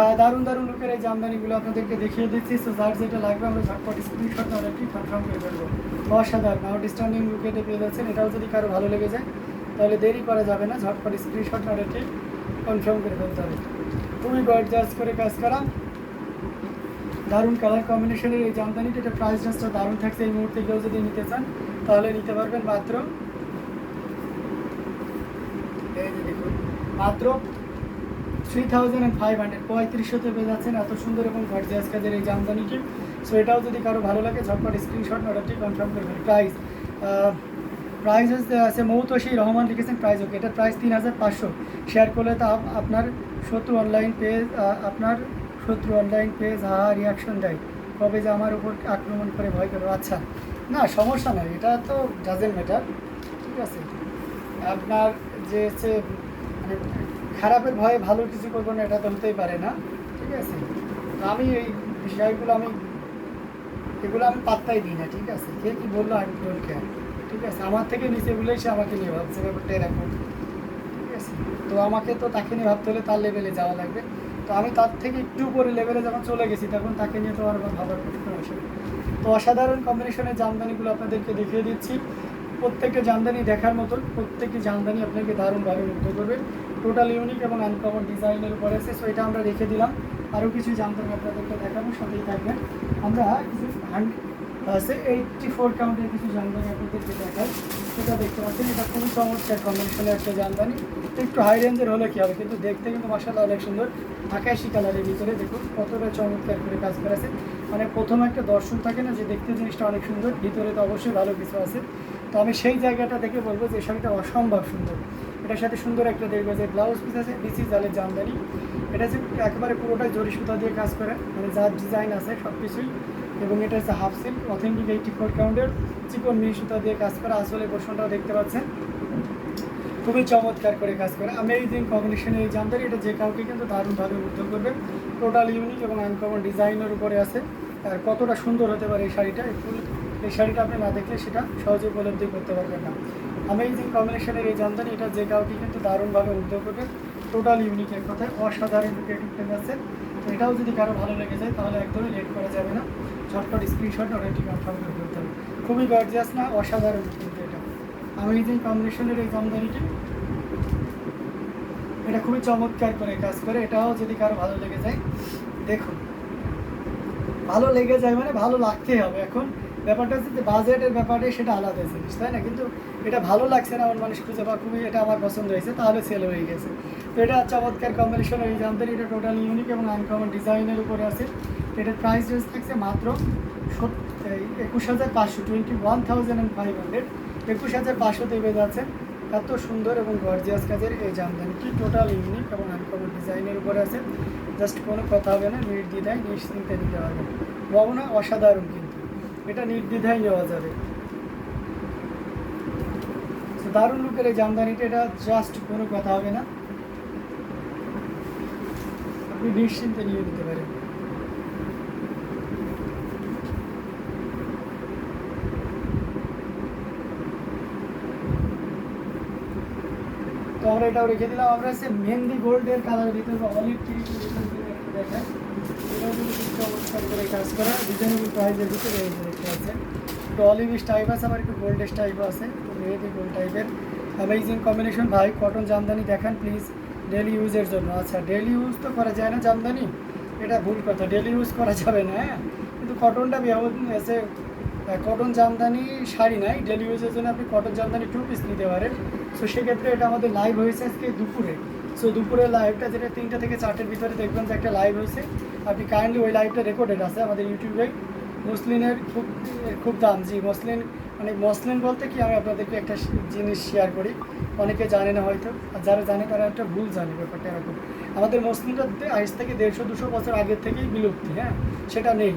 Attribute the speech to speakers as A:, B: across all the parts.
A: হ্যাঁ দারুণ দারুণ লোকের এই জামদানিগুলো আপনাদেরকে দেখিয়ে দিচ্ছি। সো যার যেটা লাগবে আমরা ঝটপট স্ক্রিনশট অর্ডারটি কনফার্ম করে ফেলব। অসাধারণ আউটস্ট্যান্ডিং লুকেটে পেয়ে যাচ্ছেন। এটাও যদি কারও ভালো লেগে যায়, তাহলে দেরি করা যাবে না, ঝটপট স্ক্রিনশট অর্ডারটি কনফার্ম করে ফেলতে হবে। খুবই গর্জাস করে কাজ করা। দারুণ কালার কম্বিনেশনের এই জামদানিটা, এটা প্রাইস জাস্টটা দারুণ থাকছে এই মুহূর্তে। কেউ যদি নিতে চান, তাহলে নিতে পারবেন মাত্র মাত্র three thousand and five hundred পঁয়ত্রিশশোতে পেয়ে যাচ্ছেন এত সুন্দর এবং গর্জিয়াস কাজের এই জামদানিটি। সো এটাও যদি কারও ভালো লাগে, ঝটপট স্ক্রিনশট অর্ডারটি কনফার্ম করবেন প্রাইস প্রাইস আছে মৌতোষী রহমান লিখেছেন প্রাইস ওকে এটার প্রাইস তিন হাজার পাঁচশো। শেয়ার করলে তো আপ- আপনার শত্রু অনলাইন পেজ আপনার শত্রু অনলাইন পেজ হা রিয়াকশন দেয়। কবে যে আমার উপর আক্রমণ করে ভয় করো আচ্ছা না, সমস্যা নয় এটা তো ডাজেন্ট ম্যাটার ঠিক আছে? আপনার যে হচ্ছে মানে খারাপের ভয়ে ভালো কিছু করব না, এটা তো হতেই পারে না। ঠিক আছে? তো আমি এই বিষয়গুলো আমি এগুলো আমি পাত্তাই দিই না, ঠিক আছে? কে কী বলল আমি ডোন্ট ঠিক আছে? আমার থেকে নিচে বলেই সে আমাকে নিয়ে ভাবছে, ব্যাপারটা এরকম। ঠিক আছে? তো আমাকে তো তাকে নিয়ে ভাবতে হলে তার লেভেলে যাওয়া লাগবে। তো আমি তার থেকে একটু উপরে লেভেলে যখন চলে গেছি, তখন তাকে নিয়ে তো আর ভাবার প্রশ্ন তো অসাধারণ কম্বিনেশনের জামদানিগুলো আপনাদেরকে দেখিয়ে দিচ্ছি। প্রত্যেকটা জামদানি দেখার মতন, প্রত্যেকটি জামদানি আপনাকে দারুণভাবে মুগ্ধ করবে। টোটাল ইউনিক এবং আনকমন ডিজাইনের উপরে আছে সো এটা আমরা রেখে দিলাম। আরও কিছু জামদানি আপনাদেরকে দেখাবো, সাথেই থাকবেন। আমরা কিছু আছে এইটটি ফোর কাউন্টের কিছু জামদানি আপনাদেরকে দেখাই। সেটা দেখতে পাচ্ছেন, এটা খুবই চমৎকার কম্বিনেশনের একটা জামদানি। একটু হাই রেঞ্জের হলে কী হবে, কিন্তু দেখতে কিন্তু মাসাল্লাহ অনেক সুন্দর। আকাশি কালারের ভিতরে দেখুন, কতটা চমৎকার করে কাজ করেছে মানে প্রথম একটা দর্শন থাকে না, যে দেখতে জিনিসটা অনেক সুন্দর, ভিতরে তো অবশ্যই ভালো কিছু আছে। তো আমি সেই জায়গাটা দেখে বলব যে শাড়িটা অসম্ভব সুন্দর। এটার সাথে সুন্দর একটা দেখবে যে ব্লাউজ পিস আছে বিসি জালের জামদানি এটা হচ্ছে একেবারে পুরোটাই জরি সুতা দিয়ে কাজ করে মানে যার ডিজাইন আছে সব কিছুই এবং এটা হচ্ছে half silk authentic eighty four কাউন্টের চিকন মিহি সুতা দিয়ে কাজ করা। আসলে পোর্শনটাও দেখতে পাচ্ছেন। খুবই চমৎকার করে কাজ করে। আমেজিং কম্বিনেশনের এই জামদানি এটা যে কাউকে কিন্তু দারুণভাবে মুগ্ধ করবে। টোটাল ইউনিক এবং আনকমন ডিজাইনের উপরে আছে। আর কতটা সুন্দর হতে পারে এই শাড়িটা ফুল এই শাড়িটা আপনি না দেখলে সেটা সহজে উপলব্ধি করতে পারবেন না। আমেজিং কম্বিনেশনের এই জামদানি, এটা যে কাউকে কিন্তু দারুণভাবে উদ্যোগ করবে টোটাল ইউনিক এক কথায়, অসাধারণ রূপে টিকতে আছে। এটাও যদি কারও ভালো লেগে যায়, তাহলে একদমই লেট করা যাবে না। ঝটপট স্ক্রিনশট অর্ডারটি কনফার্ম করে ফেলতে হবে। খুবই গর্জিয়াস না, অসাধারণ কিন্তু এটা। আমেজিং কম্বিনেশনের এই জামদানিটি, এটা খুবই চমৎকার করে কাজ করে। এটাও যদি কারও ভালো লেগে যায়, দেখুন। ভালো লেগে যায় মানে ভালো লাগতেই হবে এখন। ব্যাপারটা হচ্ছে যে বাজেটের ব্যাপারে সেটা আলাদা জিনিস, তাই না? কিন্তু এটা ভালো লাগছে না এমন মানুষ খুঁজে বা খুবই এটা আমার পছন্দ হয়েছে, তাহলে সেল হয়ে গেছে। তো এটা চমৎকার কম্বিনেশন এই জামদানি এটা টোটাল ইউনিক এবং আনকমন ডিজাইনের উপরে আছে। এটার প্রাইস রেঞ্জ থাকছে মাত্র একুশ হাজার পাঁচশো twenty one thousand and five hundred একুশ হাজার পাঁচশোতে পেয়ে যাচ্ছে এত সুন্দর এবং গর্জিয়াস কাজের এই জামদানিটি টোটাল ইউনিক এবং আনকমন ডিজাইনের উপরে আছে? জাস্ট কোনো কথা হবে না নির্দ্বিধায় নিশ্চিন্তে নিতে পারবেন ভাবনা অসাধারণ কিন্তু। এটা নির্দ্বিধায় নেওয়া যাবে। দারুণ লুকের এই জামদানিটা, এটা জাস্ট কোনো কথা হবে না। আপনি নিশ্চিন্তে নিয়ে নিতে পারেন। তো আমরা এটাও রেখে দিলাম। আমরা হচ্ছে মেহেন্দি গোল্ডের কালার ভিতরে অলিভ খুব চমৎকার কাজ করা ভিতরে তো আছে আবার একটু টাইপও আছে তো গোল্ড টাইপের অ্যামেজিং কম্বিনেশন ভাই কটন জামদানি দেখান প্লিজ ডেলি ইউজের জন্য আচ্ছা ডেলি ইউজ তো করা যায় না জামদানি এটা ভুল কথা ডেলি ইউজ করা যাবে না হ্যাঁ কিন্তু কটনটা এসে কটন জামদানি শাড়ি নাই ডেলি ইউজের জন্য আপনি কটন জামদানি টু পিস নিতে পারেন। সো সেক্ষেত্রে এটা আমাদের লাইভ হয়েছে আজকে দুপুরে। সো দুপুরে লাইভটা যেটা তিনটা থেকে চারটের ভিতরে দেখবেন যে একটা লাইভ হয়েছে। আপনি কাইন্ডলি ওই লাইভটা রেকর্ডেড আছে আমাদের ইউটিউবে মসলিনের খুব খুব দাম জি মসলিন মানে মসলিন বলতে কি আমি আপনাদেরকে একটা জিনিস শেয়ার করি। অনেকে জানে না হয়তো, আর যারা জানে তারা একটা ভুল জানে ব্যাপারটা এরকম। আমাদের মসলিনটা আজ থেকে দেড়শো, দুশো বছর আগের থেকেই বিলুপ্তি হ্যাঁ? সেটা নেই।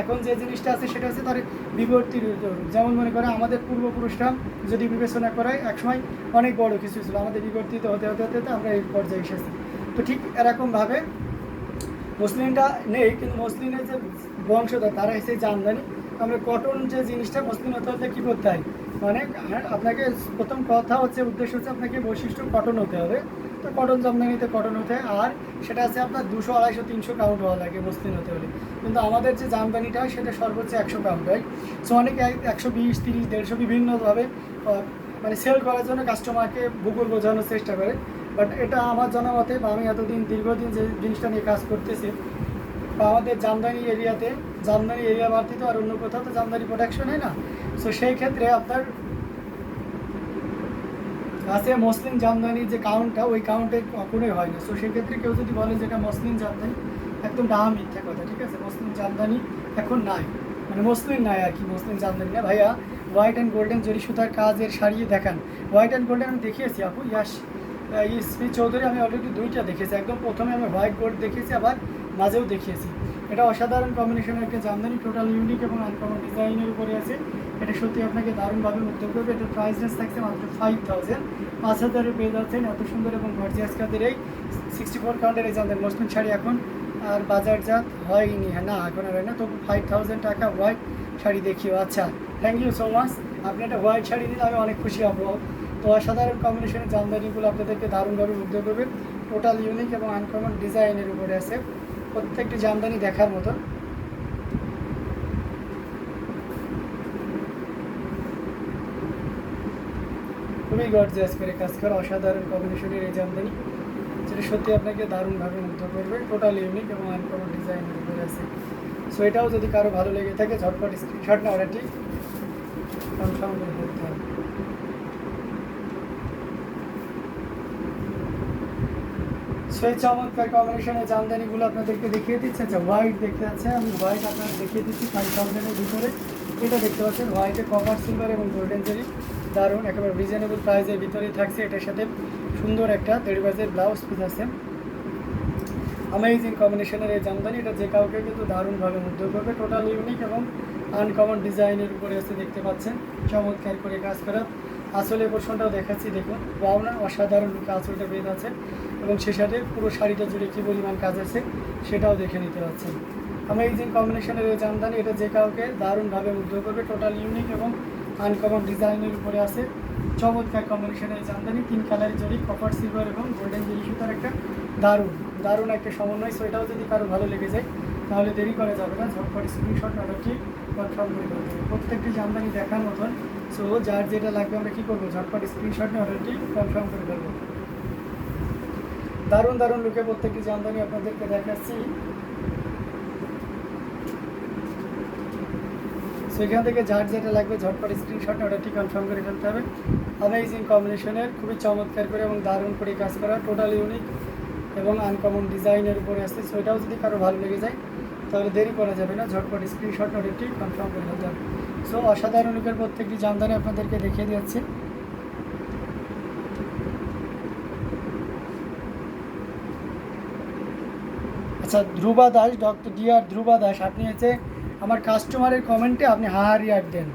A: এখন যে জিনিসটা আছে সেটা হচ্ছে তার বিবর্তির রূপ। যেমন মনে করে আমাদের পূর্বপুরুষরা যদি বিবেচনা করায়, একসময় অনেক বড় কিছু ছিল। আমাদের বিবর্তিত হতে হতে হতে আমরা এই পর্যায়ে এসেছি। তো ঠিক এরকমভাবে মুসলিমটা নেই, কিন্তু মুসলিমের যে বংশধর, তারা এসে জামদানি আমরা কটন যে জিনিসটা মুসলিম হতে হতে কী করতে হয় মানে আপনাকে প্রথম কথা হচ্ছে, উদ্দেশ্য হচ্ছে আপনাকে বৈশিষ্ট্য কটন হতে হবে। তো কটন জামদানিতে কটন হতে আর সেটা আছে আপনার দুশো, আড়াইশো, তিনশো কাউন্ট হওয়া লাগে মসলিন হতে হলে। কিন্তু আমাদের যে জামদানিটা হয় সেটা সর্বোচ্চ একশো কাউন্ট হয় সো অনেকে একশো বিশ, তিরিশ, দেড়শো বিভিন্নভাবে মানে সেল করার জন্য কাস্টমারকে ভূগোল বোঝানোর চেষ্টা করে। বাট এটা আমার জানা মতে বা আমি এতদিন, দীর্ঘদিন যে জিনিসটা নিয়ে কাজ করতেছি, বা আমাদের জামদানি এরিয়াতে, জামদানি এরিয়া বাড়তি তো আর অন্য কোথাও তো জামদানি প্রোডাকশন হয় না। সো সেই ক্ষেত্রে আপনার আছে মসলিন জামদানি যে কাউন্টটা ওই কাউন্টে কখনোই হয় না সো সেক্ষেত্রে কেউ যদি বলে যে এটা মসলিন জামদানি একদম ডাহা মিথ্যা কথা, ঠিক আছে? মসলিন জামদানি এখন নাই। মানে মসলিন নাই আর কি মসলিন জামদানি না। ভাইয়া হোয়াইট অ্যান্ড গোল্ডেন জরি সুতার কাজের শাড়িয়ে দেখান। হোয়াইট অ্যান্ড গোল্ডেন আমি দেখিয়েছি আপু, ইয়াস ইসমি চৌধুরী, আমি অলরেডি দুইটা দেখেছি। একদম প্রথমে আমি হোয়াইট গোল্ড দেখেছি, আবার মাঝেও দেখিয়েছি। এটা অসাধারণ কম্বিনেশনের একটা জামদানি টোটাল ইউনিক এবং আনকমন ডিজাইনের উপরে আছে। এটা সত্যি আপনাকে দারুণভাবে মুগ্ধ করবে। এটার প্রাইস রেঞ্জ থাকছে মাত্র ফাইভ থাউজেন্ড পাঁচ হাজারে পেয়ে যাচ্ছেন এত সুন্দর এবং গর্জিয়াস কাদের এই সিক্সটি ফোর কাউন্টের এই জামদানি। মসলিন শাড়ি এখন আর বাজারজাত হয়নি। হ্যাঁ না, এখন আর হয় না। তবু ফাইভ থাউজেন্ড টাকা হোয়াইট শাড়ি দেখিও। আচ্ছা থ্যাংক ইউ সো মাচ আপনি একটা হোয়াইট শাড়ি দিলে আমি অনেক খুশি হব। তো অসাধারণ কম্বিনেশনের জামদানিগুলো আপনাদেরকে দারুণভাবে মুগ্ধ করবে। টোটাল ইউনিক এবং আনকমন ডিজাইনের উপরে আছে। প্রত্যেকটি জামদানি দেখার মতন খুবই গর্জিয়াস করে কাজ করা, অসাধারণ কম্বিনেশনের এই জামদানি। যেটা সত্যি আপনাকে দারুণভাবে মুগ্ধ করবে টোটাল ইউনিক এবং আনকমন ডিজাইনের উপরে আছে। সো এটাও যদি কারও ভালো লেগে থাকে, ঝটপট স্ক্রিনশট না অর্ডারটি কনফার্ম করে ফেলতে হবে। সেই চমৎকার কম্বিনেশনের জামদানিগুলো আপনাদেরকে দেখিয়ে দিচ্ছে আচ্ছা হোয়াইট দেখতে আছে, আমি হোয়াইট আপনাদের দেখিয়ে দিচ্ছি ফাইভ থাউজেন্ডের ভিতরে এটা দেখতে পাচ্ছেন হোয়াইটে কপার সিলভার এবং গোল্ডেন জেরি দারুণ, একেবারে রিজনেবল প্রাইসের ভিতরেই থাকছে, এটার সাথে সুন্দর একটা দেড় বাজের ব্লাউজ পিস আছে। অ্যামেজিং কম্বিনেশনের এই জামদানি, এটা যে কাউকে কিন্তু দারুণভাবে মুগ্ধ করবে টোটাল ইউনিক এবং আনকমন ডিজাইনের উপরে এসে দেখতে পাচ্ছেন, চমৎকার করে কাজ করা। আসলে পোর্শনটাও দেখাচ্ছি, দেখুন। পাওনা অসাধারণ রূপে আঁচলটা বেদ আছে। এবং সে সাথে পুরো শাড়িটা জুড়ে কী পরিমাণ কাজ আছে, সেটাও দেখে নিতে পারছেন। আমার এই অ্যামেজিং কম্বিনেশনের এই জামদানি এটা যে কাউকে দারুণভাবে মুগ্ধ করবে টোটাল ইউনিক এবং আনকমন ডিজাইনের উপরে আছে। চমৎকার কম্বিনেশনের এই জামদানি তিন কালারের জড়ি কপার সিলভার এবং গোল্ডেন জেরি সুতার একটা দারুণ দারুণ একটা সমন্বয়। সো এটাও যদি কারও ভালো লেগে যায়, তাহলে দেরি করা যাবে না। ঝটপট স্ক্রিনশট অর্ডারটি কনফার্ম করে দেবে প্রত্যেকটি জামদানি দেখার মতন সো যার যেটা লাগবে আমরা কী করব? ঝটপট স্ক্রিনশট নিয়ে অর্ডারটি কনফার্ম করে দেবো দারুণ দারুণ লুকে প্রত্যেকটি জামদানি আপনাদেরকে দেখাচ্ছি। সেখান থেকে যার যেটা লাগবে, ঝটপট স্ক্রিনশট অর্ডারটি কনফার্ম করে ফেলতে হবে। অ্যামেজিং কম্বিনেশনের খুবই চমৎকার করে এবং দারুণ করে কাজ করা টোটাল ইউনিক এবং আনকমন ডিজাইনের উপরে আসছে। সো এটাও যদি কারও ভালো লেগে যায়, তাহলে দেরি করা যাবে না, ঝটপট স্ক্রিনশট অর্ডারটি কনফার্ম করে ফেলতে হবে। সো অসাধারণ লুকের প্রত্যেকটি জামদানি আপনাদেরকে দেখিয়ে দিচ্ছি। আচ্ছা Dhruba Das, doctor D R Dhruba Das, আপনি হচ্ছে আমার কাস্টমারের কমেন্টে আপনি হাহারি আর দেন।